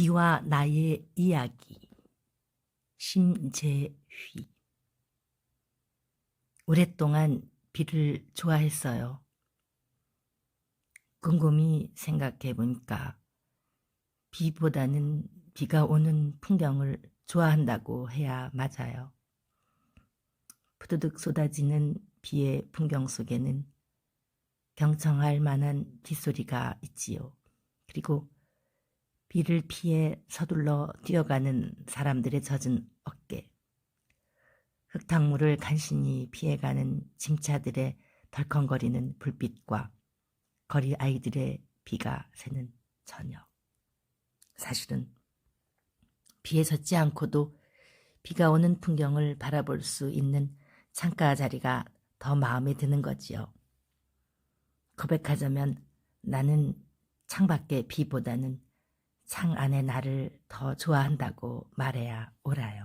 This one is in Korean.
비와 나의 이야기 심재휘 오랫동안 비를 좋아했어요. 곰곰이 생각해 보니까 비보다는 비가 오는 풍경을 좋아한다고 해야 맞아요. 푸드득 쏟아지는 비의 풍경 속에는 경청할 만한 빗소리가 있지요. 그리고 비를 피해 서둘러 뛰어가는 사람들의 젖은 어깨, 흙탕물을 간신히 피해가는 짐차들의 덜컹거리는 불빛과 거리 아이들의 비가 새는 저녁. 사실은 비에 젖지 않고도 비가 오는 풍경을 바라볼 수 있는 창가 자리가 더 마음에 드는 거지요. 고백하자면 나는 창밖의 비보다는 창 안의 나를 더 좋아한다고 말해야 옳아요.